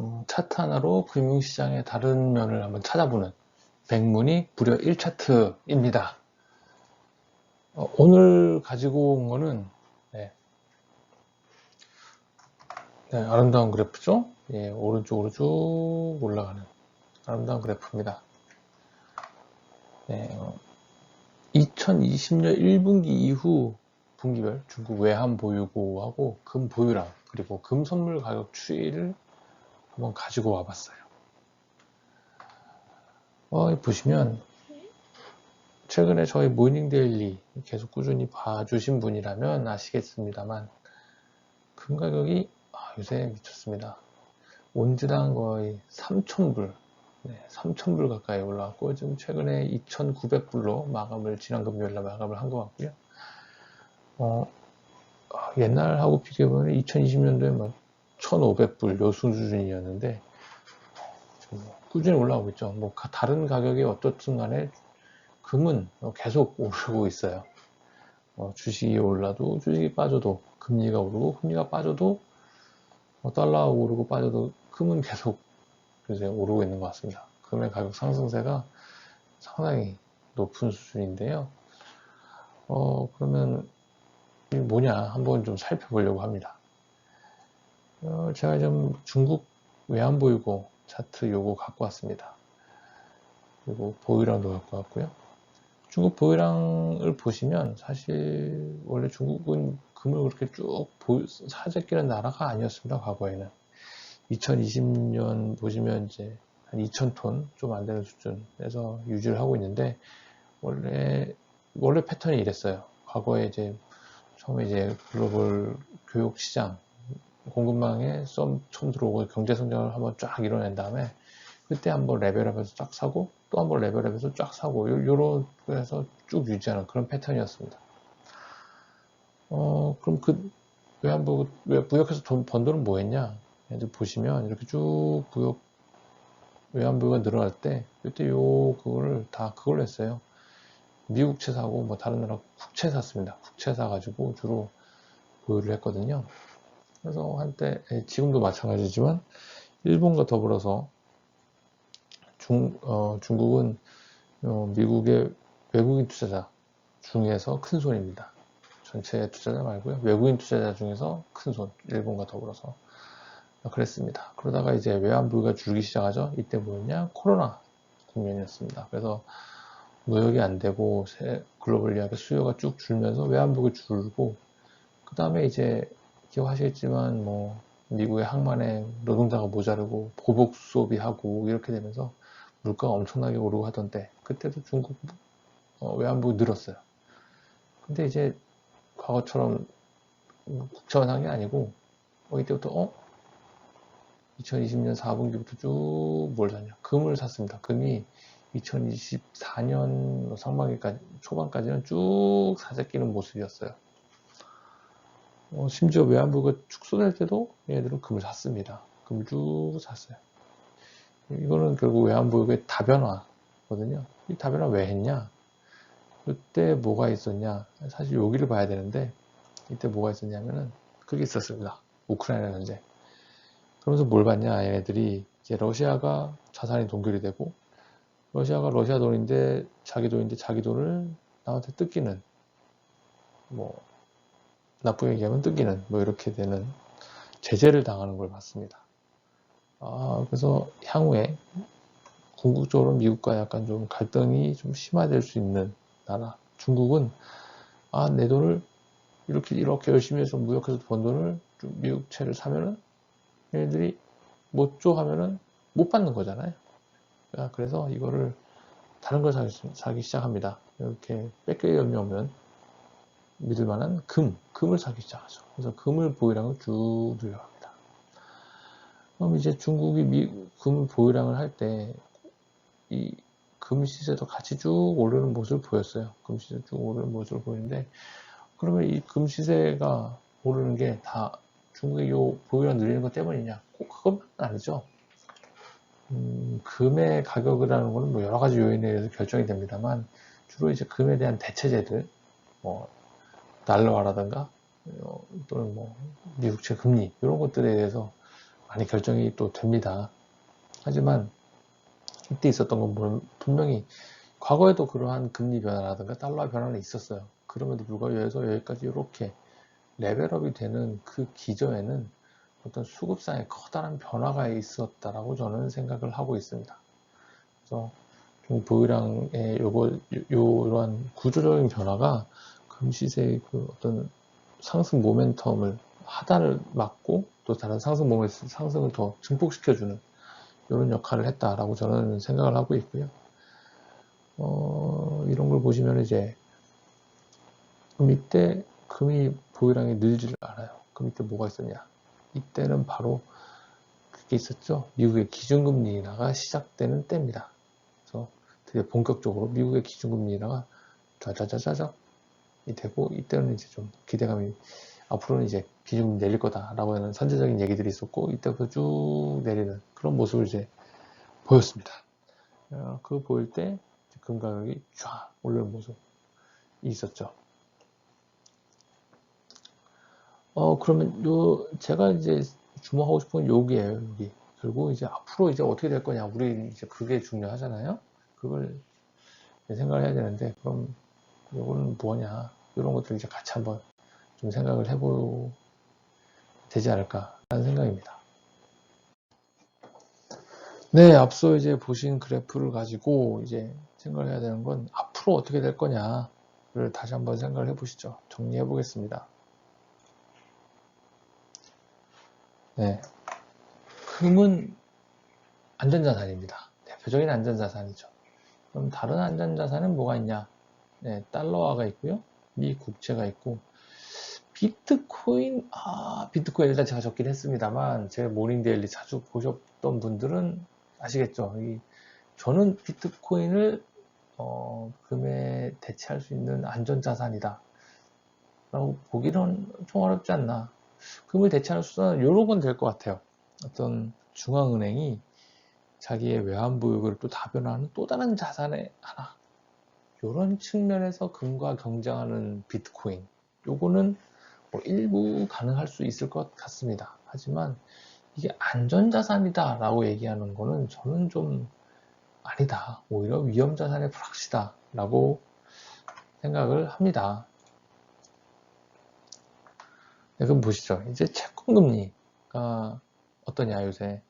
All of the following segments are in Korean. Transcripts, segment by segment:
음, 차트 하나로 금융시장의 다른 면을 한번 찾아보는 백문이 무려 1차트입니다. 어, 오늘 가지고 온 거는 네. 네, 아름다운 그래프죠? 예, 오른쪽으로 쭉 올라가는 아름다운 그래프입니다. 네, 어, 2020년 1분기 이후 분기별 중국 외환 보유고하고 금 보유량 그리고 금 선물 가격 추이를 한번 가지고 와봤어요. 어, 보시면 최근에 저희 모닝 데일리 계속 꾸준히 봐주신 분이라면 아시겠습니다만 금 가격이 아, 요새 미쳤습니다. 온즈당 거의 3,000불, 네, 3,000불 가까이 올라왔고 지금 최근에 2,900불로 마감을 지난 금요일날 마감을 한 것 같고요. 어, 아, 옛날하고 비교해보면 2020년도에 막 1,500불 요 수준이었는데 꾸준히 올라오고 있죠. 뭐 가- 다른 가격이 어떻든 간에 금은 계속 오르고 있어요. 어, 주식이 올라도 주식이 빠져도 금리가 오르고 금리가 빠져도 뭐 달러가 오르고 빠져도 금은 계속 이제 오르고 있는 것 같습니다. 금의 가격 상승세가 상당히 높은 수준인데요. 어, 그러면 뭐냐 한번 좀 살펴보려고 합니다. 어, 제가 좀 중국 외환 보유고 차트 요거 갖고 왔습니다. 그리고 보유량도 갖고 왔고요. 중국 보유량을 보시면 사실 원래 중국은 금을 그렇게 쭉 사재끼는 나라가 아니었습니다. 과거에는 2020년 보시면 이제 한 2,000톤 좀 안 되는 수준에서 유지를 하고 있는데 원래 원래 패턴이 이랬어요. 과거에 이제 처음에 이제 글로벌 교육 시장 공급망에 썸 처음 들어오고 경제 성장을 한번 쫙 이뤄낸 다음에 그때 한번 레벨업해서 쫙 사고 또 한번 레벨업해서 쫙 사고 요- 요런 그래서 쭉 유지하는 그런 패턴이었습니다. 어 그럼 그 외환부 외- 무역해서 돈 번 돈은 뭐 했냐? 얘들 보시면 이렇게 쭉 무역 외환부가 늘어날 때 이때 요 그거를 다 그걸로 했어요. 미국 채 사고 뭐 다른 나라 국채 샀습니다. 국채 사가지고 주로 보유를 했거든요. 그래서 한때 예, 지금도 마찬가지지만 일본과 더불어서 중, 어, 중국은 어, 미국의 외국인 투자자 중에서 큰 손입니다. 전체 투자자 말고요. 외국인 투자자 중에서 큰 손, 일본과 더불어서 그랬습니다. 그러다가 이제 외환부가 줄기 시작하죠. 이때 뭐였냐? 코로나 국면이었습니다. 그래서 무역이 안 되고 세- 글로벌리하게 수요가 쭉 줄면서 외환부가 줄고 그 다음에 이제 기억하시겠지만 뭐 미국의 항만에 노동자가 모자르고 보복 소비하고 이렇게 되면서 물가가 엄청나게 오르고 하던 때 그때도 중국 어, 외환부가 늘었어요. 근데 이제 과거처럼 게 아니고 어, 이때부터 어? 2020년 4분기부터 쭉 뭘 샀냐? 금을 샀습니다. 금이 2024년 상반기까지 초반까지는 쭉 사재 끼는 모습이었어요. 어, 심지어 외환부가 축소될 때도 얘네들은 금을 샀습니다. 금을 쭉 샀어요. 이거는 결국 외환부의 다변화거든요. 이 다변화 왜 했냐? 그때 뭐가 있었냐? 사실 여기를 봐야 되는데 이때 뭐가 있었냐면은 그게 있었습니다. 우크라이나 전쟁. 그러면서 뭘 봤냐? 얘네들이 이제 러시아가 자산이 동결이 되고 러시아가 러시아 돈인데 자기 돈인데 자기 돈을 남한테 뜯기는 뭐 나쁘게 얘기하면 뜯기는 뭐 이렇게 되는 제재를 당하는 걸 봤습니다. 아 그래서 향후에 궁극적으로 미국과 약간 좀 갈등이 좀 심화될 수 있는 나라 중국은 아 내 돈을 이렇게 이렇게 열심히 해서 무역해서 번 돈을 좀 미국 채를 사면은 얘네들이 못 줘 하면은 못 받는 거잖아요. 아, 그래서 이거를 다른 걸 사기, 사기 시작합니다. 이렇게 뺏길 염려 없는 믿을 만한 금, 금을 사기 시작하죠. 그래서 금을 보유량을 쭉 늘려갑니다. 그럼 이제 중국이 미, 금 보유량을 할 때 이 금 시세도 같이 쭉 오르는 모습을 보였어요. 금 시세 쭉 오르는 모습을 보이는데 그러면 이 금 시세가 오르는 게 다 중국의 요 보유량 늘리는 것 때문이냐? 꼭 그건 아니죠. 음, 금의 가격이라는 거는 뭐 여러 가지 요인에 의해서 결정이 됩니다만 주로 이제 금에 대한 대체제들 뭐 달러화라든가 어, 또는 뭐 미국채 금리 이런 것들에 대해서 많이 결정이 또 됩니다. 하지만 이때 있었던 건 뭐- 분명히 과거에도 그러한 금리 변화라든가 달러 변화는 있었어요. 그럼에도 불구하고 여기서 여기까지 이렇게 레벨업이 되는 그 기저에는 어떤 수급상의 커다란 변화가 있었다라고 저는 생각을 하고 있습니다. 그래서 좀 보유량의 요거, 요, 이러한 구조적인 변화가 금시세의 그 어떤 상승 모멘텀을 하단을 막고 또 다른 상승 모멘 상승을 더 증폭시켜주는 이런 역할을 했다라고 저는 생각을 하고 있고요. 어, 이런 걸 보시면 이제 그 밑에 금이 보유량이 늘지를 않아요. 그 밑에 뭐가 있었냐? 이때는 바로 그게 있었죠. 미국의 기준금리 인하가 시작되는 때입니다. 그래서 드디어 본격적으로 미국의 기준금리 인하가 짜자자자자 이 되고 이때는 이제 좀 기대감이 앞으로는 이제 기준금리 내릴 거다라고 하는 선제적인 얘기들이 있었고 이때부터 쭉 내리는 그런 모습을 이제 보였습니다. 어, 그거 보일 때 금 가격이 쫙 오르는 모습이 있었죠. 어, 그러면 요, 제가 이제 주목하고 싶은 건 여기에요, 여기. 그리고 이제 앞으로 이제 어떻게 될 거냐. 우리 이제 그게 중요하잖아요. 그걸 생각을 해야 되는데, 그럼 요거는 뭐냐. 이런 것들 이제 같이 한번 좀 생각을 해보, 되지 않을까. 라는 생각입니다. 네, 앞서 이제 보신 그래프를 가지고 이제 생각을 해야 되는 건 앞으로 어떻게 될 거냐를 다시 한번 생각을 해보시죠. 정리해 보겠습니다. 네. 금은 안전자산입니다. 대표적인 안전자산이죠. 그럼 다른 안전자산은 뭐가 있냐? 네, 달러화가 있고요. 미 국채가 있고, 비트코인, 아, 비트코인 일단 제가 적긴 했습니다만, 제 모닝데일리 자주 보셨던 분들은 아시겠죠? 이, 저는 비트코인을, 어, 금에 대체할 수 있는 안전자산이다. 라고 보기는 좀 어렵지 않나. 금을 대체할 수는 이런 건 될 것 같아요. 어떤 중앙은행이 자기의 외환보유고를 또 다변화하는 또 다른 자산의 하나. 이런 측면에서 금과 경쟁하는 비트코인. 요거는 뭐 일부 가능할 수 있을 것 같습니다. 하지만 이게 안전자산이다 라고 얘기하는 거는 저는 좀 아니다. 오히려 위험자산의 프락시다 라고 생각을 합니다. 네, 그럼 보시죠. 이제 채권금리가 어떠냐, 요새.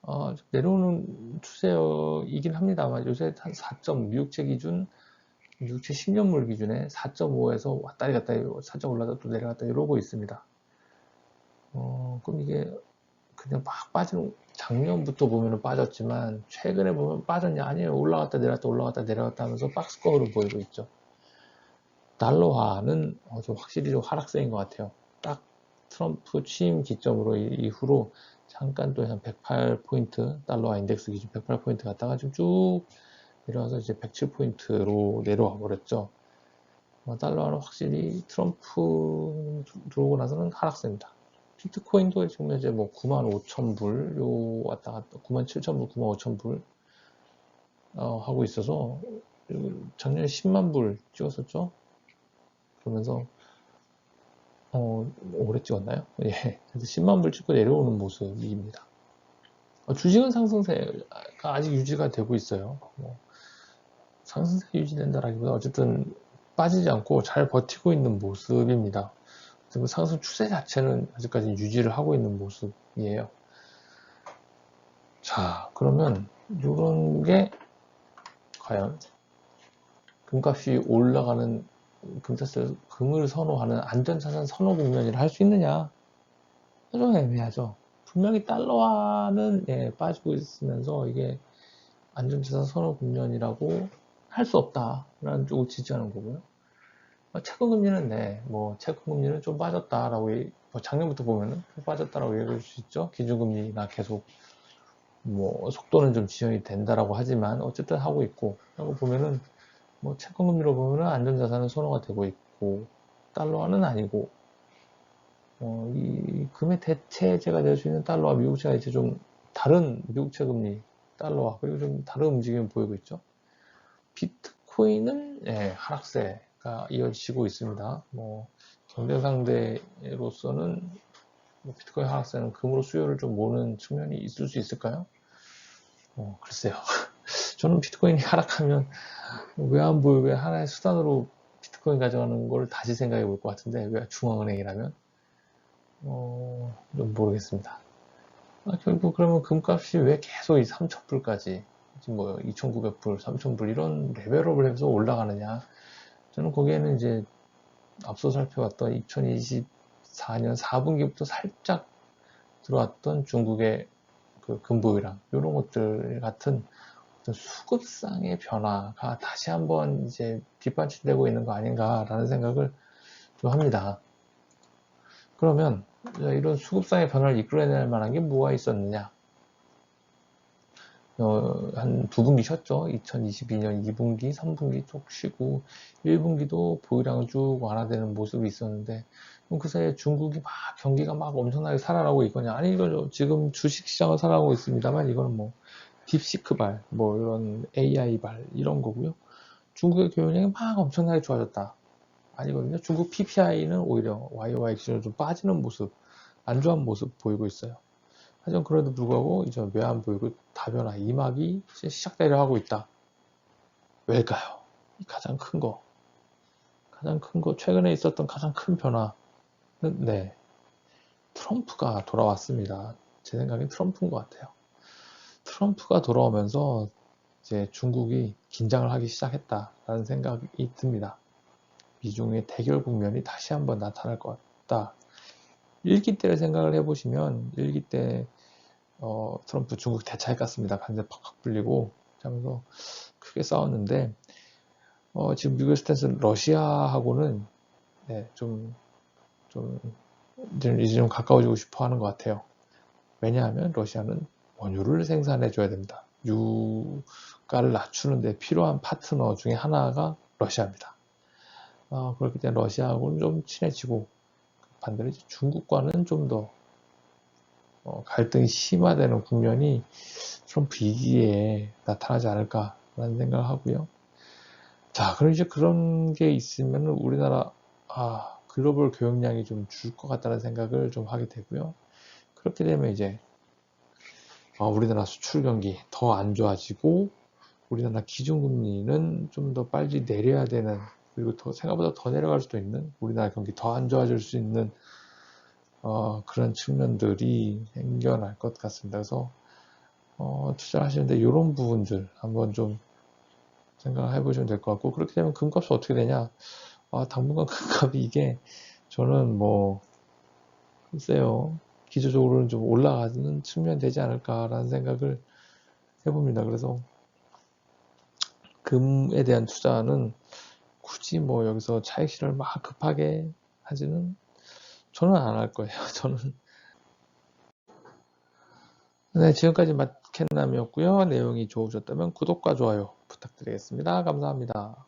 어, 내려오는 추세이긴 합니다만, 요새 한 4점, 미국채 기준, 미국채 10년물 기준에 4.5에서 왔다리 갔다리, 살짝 올라다 또 내려갔다 이러고 있습니다. 어, 그럼 이게 그냥 막 빠지는, 작년부터 보면 빠졌지만, 최근에 보면 빠졌냐? 아니에요. 올라갔다 내려갔다 올라갔다 내려갔다 하면서 박스권으로 보이고 있죠. 달러화는 어, 좀 확실히 좀 하락세인 것 같아요. 딱 트럼프 취임 기점으로 이후로 잠깐 또 한 108포인트 달러와 인덱스 기준 108포인트 갔다가 좀쭉 내려와서 이제 107포인트로 내려와 버렸죠. 뭐 달러는 확실히 트럼프 들어오고 나서는 하락세입니다. 비트코인도 지금 이제 뭐 9만 5천 불, 요 왔다 갔다 9만 7천 불, 9만 5천 불 어, 하고 있어서 작년에 10만 불 찍었었죠. 그러면서 어, 오래 찍었나요? 예. 그래서 10만 불 찍고 내려오는 모습입니다. 어, 주식은 상승세가 아직 유지가 되고 있어요. 뭐, 상승세 유지된다라기보다 어쨌든 빠지지 않고 잘 버티고 있는 모습입니다. 상승 추세 자체는 아직까지 유지를 하고 있는 모습이에요. 자, 그러면 이런 게 과연 금값이 올라가는 금자스 금을 선호하는 안전자산 선호 국면이라 할 수 있느냐? 좀 애매하죠. 분명히 달러화는 예, 빠지고 있으면서 이게 안전자산 선호 국면이라고 할 수 없다라는 쪽을 지지하는 거고요. 어, 채권금리는 네, 뭐 채권금리는 좀 빠졌다라고 뭐 작년부터 보면은 빠졌다라고 얘기할 수 있죠. 기준금리가 계속 뭐 속도는 좀 지연이 된다라고 하지만 어쨌든 하고 있고 라고 보면은 뭐 채권금리로 보면은 안전자산은 선호가 되고 있고 달러화는 아니고 어, 이 금의 대체제가 될 수 있는 달러와 미국채가 이제 좀 다른 미국채 금리 달러와 그리고 좀 다른 움직임을 보이고 있죠. 비트코인은 예, 하락세가 이어지고 있습니다. 뭐 경제 상대로서는 뭐 비트코인 하락세는 금으로 수요를 좀 모는 측면이 있을 수 있을까요? 어, 글쎄요. 저는 비트코인이 하락하면 외환보유의 하나의 수단으로 비트코인 가져가는 걸 다시 생각해 볼 것 같은데 왜 중앙은행이라면 어, 좀 모르겠습니다. 아, 결국 그러면 금값이 왜 계속 이 3,000불까지 지금 뭐 2,900불, 3,000불 이런 레벨업을 해서 올라가느냐 저는 거기에는 이제 앞서 살펴봤던 2024년 4분기부터 살짝 들어왔던 중국의 그 금보유랑 이런 것들 같은 어떤 수급상의 변화가 다시 한번 이제 뒷받침되고 있는 거 아닌가라는 생각을 좀 합니다. 그러면 이런 수급상의 변화를 이끌어낼 만한 게 뭐가 있었느냐? 어, 한두 분기 쉬었죠. 2022년 2분기, 3분기 쭉 쉬고 1분기도 보유량은 쭉 완화되는 모습이 있었는데 그 사이에 중국이 막 경기가 막 엄청나게 살아나고 있거냐? 아니 이거 지금 주식시장은 살아나고 있습니다만 이거는 뭐 딥시크발, 뭐 이런 AI발 이런 거고요. 중국의 교역량이 막 엄청나게 좋아졌다. 아니거든요. 중국 PPI는 오히려 YY 기준으로 좀 빠지는 모습, 안 좋은 모습 보이고 있어요. 하지만 그래도 불구하고 이제 외환 보이고 다변화 이막이 시작되려 하고 있다. 왜일까요? 가장 큰 거, 가장 큰 거, 최근에 있었던 가장 큰 변화는 네 트럼프가 돌아왔습니다. 제 생각엔 트럼프인 것 같아요. 트럼프가 돌아오면서 이제 중국이 긴장을 하기 시작했다라는 생각이 듭니다. 미중의 대결 국면이 다시 한번 나타날 것 같다. 1기 때를 생각을 해보시면 1기 때 어, 트럼프 중국 대차에 깠습니다. 간세 팍팍 불리고 하면서 크게 싸웠는데 어, 지금 미국의 스탠스는 러시아하고는 네, 좀, 좀 이제 좀 가까워지고 싶어 하는 것 같아요. 왜냐하면 러시아는 원유를 생산해 줘야 됩니다. 유가를 낮추는데 필요한 파트너 중에 하나가 러시아입니다. 어, 그렇기 때문에 러시아하고는 좀 친해지고 반대로 중국과는 좀더 어, 갈등이 심화되는 국면이 트럼프 2기에 나타나지 않을까라는 생각을 하고요. 자, 그럼 이제 그런 게 있으면 우리나라 아, 글로벌 교역량이 좀 줄 것 같다는 생각을 좀 하게 되고요. 그렇게 되면 이제 아, 우리나라 수출 경기 더 안 좋아지고 우리나라 기준금리는 좀 더 빨리 내려야 되는 그리고 더 생각보다 더 내려갈 수도 있는 우리나라 경기 더 안 좋아질 수 있는 어, 그런 측면들이 생겨날 것 같습니다. 그래서 어, 투자를 하시는데 이런 부분들 한번 좀 생각을 해보시면 될 것 같고 그렇게 되면 금값이 어떻게 되냐 아, 당분간 금값이 이게 저는 뭐 글쎄요 기초적으로는 좀 올라가는 측면 되지 않을까라는 생각을 해봅니다. 그래서 금에 대한 투자는 굳이 뭐 여기서 차익 실현을 막 급하게 하지는 저는 안 할 거예요. 저는 네, 지금까지 마켓남이었고요. 내용이 좋으셨다면 구독과 좋아요 부탁드리겠습니다. 감사합니다.